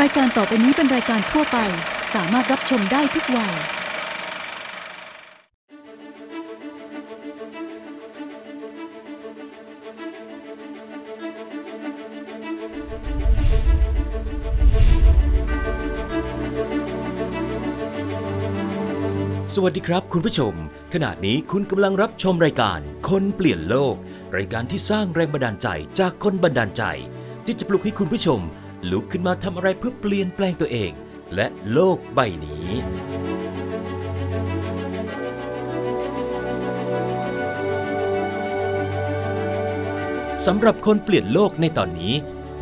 รายการต่อไปนี้เป็นรายการทั่วไป สามารถรับชมได้ทุกวัย สวัสดีครับคุณผู้ชม ขณะนี้คุณกำลังรับชมรายการ คนเปลี่ยนโลก รายการที่สร้างแรงบันดาลใจจากคนบันดาลใจ ที่จะปลุกให้คุณผู้ชม ลุกขึ้นมาทำอะไรเพื่อเปลี่ยนแปลงตัวเอง และโลกใบนี้ สำหรับคนเปลี่ยนโลกในตอนนี้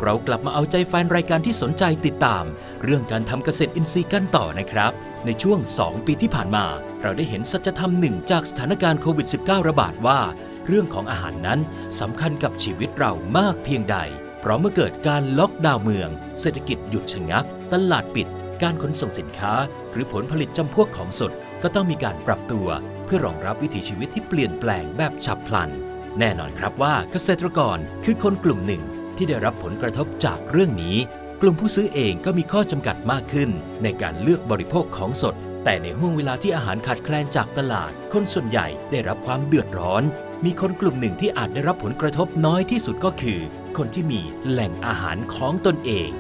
เรากลับมาเอาใจแฟนรายการที่สนใจติดตาม เรื่องการทำเกษตรอินทรีย์กันต่อนะครับ ในช่วง 2 ปีที่ผ่านมา เราได้เห็นสัจธรรมหนึ่งจากสถานการณ์โควิด -19 ระบาดว่า เรื่องของอาหารนั้นสำคัญกับชีวิตเรามากเพียงใด เพราะเมื่อเกิดการล็อกดาวน์เมือง เศรษฐกิจหยุดชะงัก ตลาดปิด การขนส่งสินค้า หรือผลผลิตจำพวกของสด ก็ต้องมีการปรับตัว เพื่อรองรับวิถีชีวิตที่เปลี่ยนแปลงแบบฉับพลัน แน่นอนครับว่าเกษตรกรคือคนกลุ่มหนึ่ง ที่ได้รับผลกระทบจากเรื่องนี้ กลุ่มผู้ซื้อเองก็มีข้อจำกัดมากขึ้น ในการเลือกบริโภคของสด แต่ในห่วงเวลาที่อาหารขาดแคลนจากตลาด คนส่วนใหญ่ได้รับความเดือดร้อน มีคนกลุ่มหนึ่งที่อาจได้รับผลกระทบน้อยที่สุดก็คือ คนที่มีแหล่งอาหารของตนเอง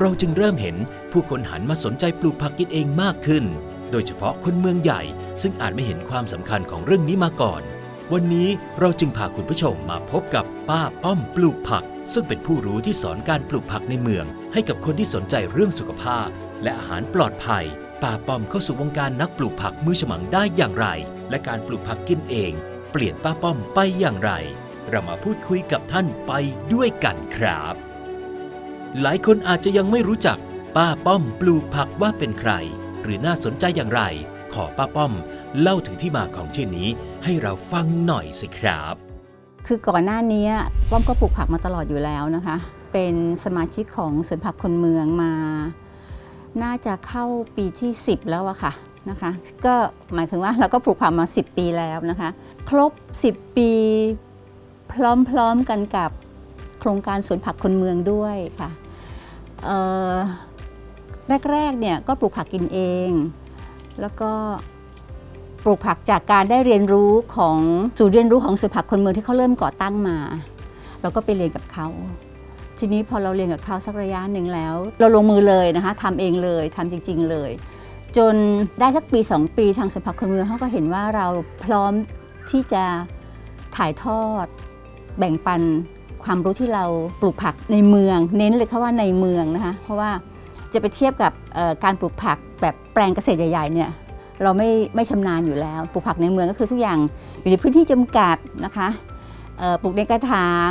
เราจึงเริ่มเห็นผู้คนหันมาสนใจปลูกผักกินเองมากขึ้น โดยเฉพาะคนเมืองใหญ่ ซึ่งอาจไม่เห็นความสำคัญของเรื่องนี้มาก่อน วันนี้เราจึงพาคุณผู้ชมมาพบกับป้าป้อมปลูกผัก ซึ่งเป็นผู้รู้ที่สอนการปลูกผักในเมือง ให้กับคนที่สนใจเรื่องสุขภาพ และอาหารปลอดภัยป้าป้อมเข้าสู่วงการนักปลูกผักมือฉมังได้อย่างไร และการปลูกผักกินเอง เปลี่ยนป้าป้อมไปอย่างไร เรามาพูดคุยกับท่านไปด้วยกันครับ หลายคนอาจจะยังไม่รู้จักป้าป้อมปลูกผักว่าเป็นใคร หรือน่าสนใจอย่างไร ขอป้าป้อม เล่าถึงที่มาของชื่อนี้ ให้เราฟังหน่อยสิครับ คือก่อนหน้านี้ป้อมก็ปลูกผักมาตลอดอยู่แล้วนะคะ เป็นสมาชิกของสวนผักคนเมืองมา น่าจะเข้าปีที่ 10 แล้วอะค่ะนะคะ ก็หมายถึงว่าเราก็ปลูกผักมา 10 ปีแล้วนะคะ ครบ 10 ปี พร้อมๆกันกับโครงการสวนผักคนเมืองด้วยค่ะแรกๆเนี่ยก็ปลูกผักกินเอง แล้วก็ปลูกผักจากการได้เรียนรู้ของศูนย์เรียนรู้ของสวนผักคนเมืองที่เขาเริ่มก่อตั้งมา เราก็ไปเรียนกับเขา ทีนี้พอเราเรียนกับเขาสักระยะหนึ่งแล้ว เราลงมือเลยนะคะทำเองเลยทำจริง ๆเลย จนได้สักปี 2 ปีทางสวนผักคนเมืองเขาก็เห็นว่าเราพร้อมที่จะถ่ายทอด แบ่งปันความรู้ที่เราปลูกผักในเมือง เน้นเลยค่ะว่าในเมืองนะคะเพราะว่าจะไปเทียบกับการปลูกผักแบบแปลงเกษตรใหญ่ๆเนี่ยเราไม่ไม่ชำนาญอยู่แล้ว ปลูกผักในเมืองก็คือทุกอย่างอยู่ในพื้นที่จำกัดนะคะปลูกในกระถาง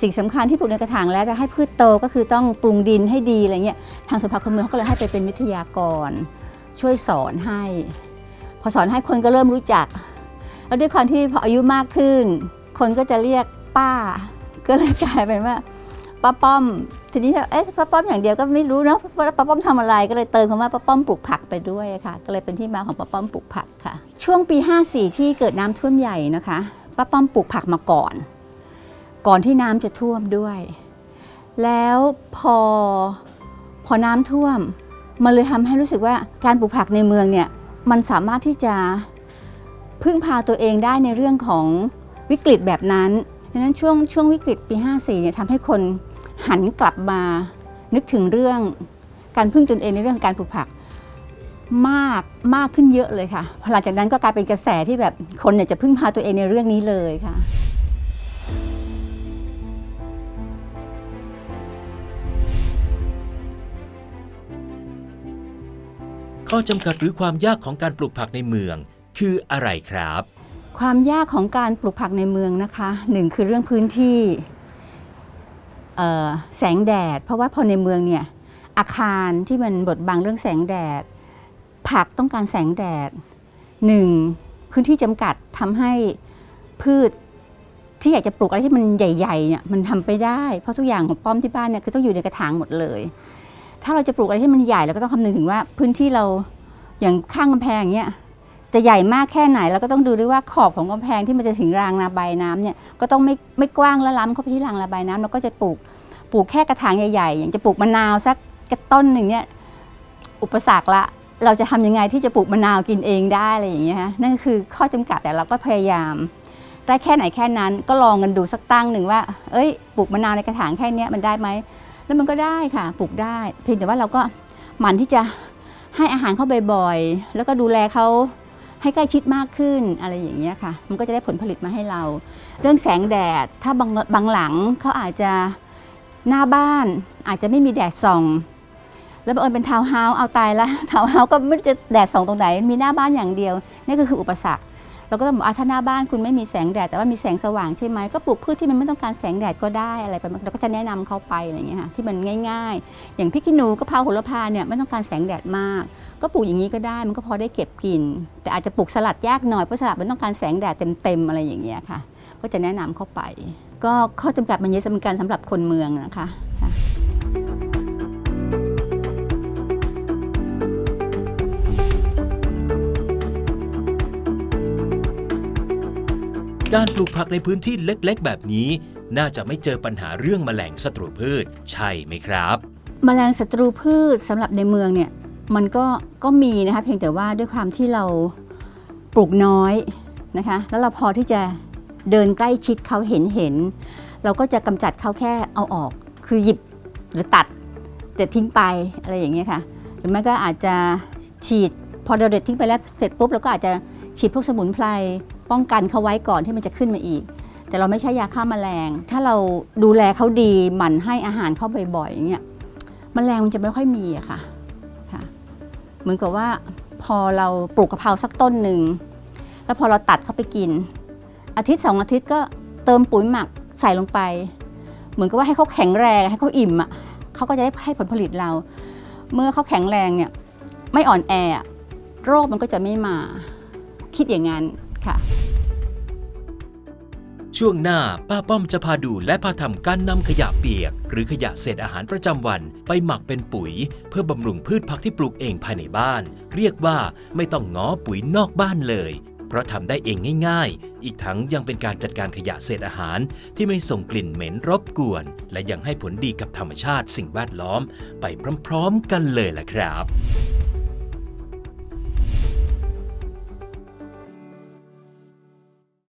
สิ่งสำคัญที่ปลูกในกระถางแล้วจะให้พืชโตก็คือต้องปรุงดินให้ดีอะไรเงี้ยทางสวนผักคนเมืองเขาก็เลยให้ไปเป็นวิทยากร ช่วยสอนให้ พอสอนให้คนก็เริ่มรู้จัก แล้วด้วยความที่พออายุมากขึ้น คนก็จะเรียกป้า ก็เลยกลายเป็นว่าป้าป้อม ทีนี้เอ๊ะป้าป้อมอย่างเดียวก็ไม่รู้เนาะว่าป้าป้อมทำอะไรก็เลยเติมคำว่าป้าป้อมปลูกผักไปด้วยค่ะ ก็เลยเป็นที่มาของป้าป้อมปลูกผักค่ะ ช่วงปี 54 ที่เกิดน้ำท่วมใหญ่นะคะป้าป้อมปลูกผักมาก่อน ก่อนที่น้ำจะท่วมด้วย แล้วพอพอน้ำท่วมมันเลยทำให้รู้สึกว่าการปลูกผักในเมืองเนี่ยมันสามารถที่จะพึ่งพาตัวเองได้ในเรื่องของ วิกฤตแบบนั้นดังนั้นช่วงช่วงวิกฤตปี 54เนี่ยทำให้คนหันกลับมานึกถึงเรื่องการพึ่งตนเองในเรื่องการปลูกผักมากมากขึ้นเยอะเลยค่ะหลังจากนั้นก็กลายเป็นกระแสที่แบบคนเนี่ยจะพึ่งพาตัวเองในเรื่องนี้เลยค่ะ ข้อจำกัดหรือความยากของการปลูกผักในเมืองคืออะไรครับ ความยากของการปลูกผักในเมืองนะคะหนึ่งคือเรื่องพื้นที่แสงแดด เพราะว่าพอในเมืองเนี่ยอาคารที่มันบดบังเรื่องแสงแดด ผักต้องการแสงแดดหนึ่งพื้นที่จำกัดทำให้พืชที่อยากจะปลูกอะไรที่มันใหญ่ๆเนี่ยมันทำไปได้ เพราะทุกอย่างของป้อมที่บ้านเนี่ยคือต้องอยู่ในกระถางหมดเลย ถ้าเราจะปลูกอะไรที่มันใหญ่เราก็ต้องคำนึงถึงว่าพื้นที่เราอย่างข้างกำแพงเนี่ย จะใหญ่มากแค่ไหนเราก็ต้องดูด้วยว่าขอบของกำแพงที่มันจะถึงรางระบายน้ำเนี่ยก็ต้องไม่ไม่กว้างและล้ำเข้าไปที่รางระบายน้ำเราก็จะปลูกปลูกแค่กระถางใหญ่ๆ อย่างจะปลูกมะนาวสักกระต้นหนึ่งเนี่ยอุปสรรคละเราจะทำยังไงที่จะปลูกมะนาวกินเองได้อะไรอย่างเงี้ยฮะนั่นคือข้อจำกัดแต่เราก็พยายามได้แค่ไหนแค่นั้นก็ลองกันดูสักตั้งหนึ่งว่า เอ้ยปลูกมะนาวในกระถางแค่เนี้ยมันได้ไหมแล้วมันก็ได้ค่ะปลูกได้ เพียงแต่ว่าเราก็หมั่นที่จะให้อาหารเขาบ่อยๆ แล้วก็ดูแลเขา ให้ใกล้ชิดมากขึ้นอะไรอย่างเงี้ยค่ะ มันก็จะได้ผลผลิตมาให้เรา เรื่องแสงแดดถ้าบางบางหลังเขาอาจจะหน้าบ้านอาจจะไม่มีแดดส่อง แล้วบังเอิญเป็นทาวน์เฮาส์เอาตายละทาวน์เฮาส์ก็ไม่รู้จะแดดส่องตรงไหนมีหน้าบ้านอย่างเดียวนี่ก็คืออุปสรรค เราก็ต้องบอกอะถ้าหน้าบ้านคุณไม่มีแสงแดดแต่ว่ามีแสงสว่างใช่ไหมก็ปลูกพืชที่มันไม่ต้องการแสงแดดก็ได้อะไรไปเราก็จะแนะนำเขาไปอะไรอย่างเงี้ยค่ะที่มันง่าย ๆ อย่างพริกขี้หนูกะเพราโหระพาเนี่ยไม่ต้องการแสงแดดมาก ก็ปลูกอย่างนี้ก็ได้มันก็พอได้เก็บกิน แต่อาจจะปลูกสลัดยากหน่อยเพราะสลัดมันต้องการแสงแดดเต็มๆอะไรอย่างเงี้ยค่ะ ก็จะแนะนำเข้าไป ก็ข้อจำกัดมันเยอะสำคัญสำหรับคนเมืองนะคะ การปลูกผักในพื้นที่เล็กๆ แบบนี้ น่าจะไม่เจอปัญหาเรื่องแมลงศัตรูพืช ใช่ไหมครับ แมลงศัตรูพืชสำหรับในเมืองเนี่ยมันก็ก็มีนะคะเพียงแต่ว่าด้วยความที่เราปลูกน้อยนะคะ แล้วเราพอที่จะเดินใกล้ชิดเขาเห็นเห็น เราก็จะกำจัดเขาแค่เอาออก คือหยิบหรือตัดเด็ดทิ้งไปอะไรอย่างเงี้ยค่ะ หรือไม่ก็อาจจะฉีดพอเราเด็ดทิ้งไปแล้วเสร็จปุ๊บเราก็อาจจะฉีดพวกสมุนไพร ป้องกันเขาไว้ก่อนที่มันจะขึ้นมาอีก แต่เราไม่ใช่ยาฆ่าแมลง ถ้าเราดูแลเขาดีหมั่นให้อาหารเขาบ่อยๆอย่างเงี้ยมแมลงมันจะไม่ค่อยมีอะค่ะค่ะ เหมือนกับว่าพอเราปลูกกะเพราสักต้นหนึ่งแล้วพอเราตัดเขาไปกิน อาทิตย์สองอาทิตย์ก็เติมปุ๋ยหมักใส่ลงไป เหมือนกับว่าให้เขาแข็งแรงให้เขาอิ่มอะเขาก็จะได้ให้ผลผลิตเรา เมื่อเขาแข็งแรงเนี่ยไม่อ่อนแอโรคมันก็จะไม่มา คิดอย่างนั้น ช่วงหน้าป้าป้อมจะพาดูและพาทำการนำขยะเปียก หรือขยะเศษอาหารประจำวันไปหมักเป็นปุ๋ย เพื่อบำรุงพืชผักที่ปลูกเองภายในบ้าน เรียกว่าไม่ต้องง้อปุ๋ยนอกบ้านเลย เพราะทำได้เองง่าย ๆ อีกทั้งยังเป็นการจัดการขยะเศษอาหาร ที่ไม่ส่งกลิ่นเหม็นรบกวน และยังให้ผลดีกับธรรมชาติสิ่งแวดล้อม ไปพร้อม ๆ กันเลยล่ะครับ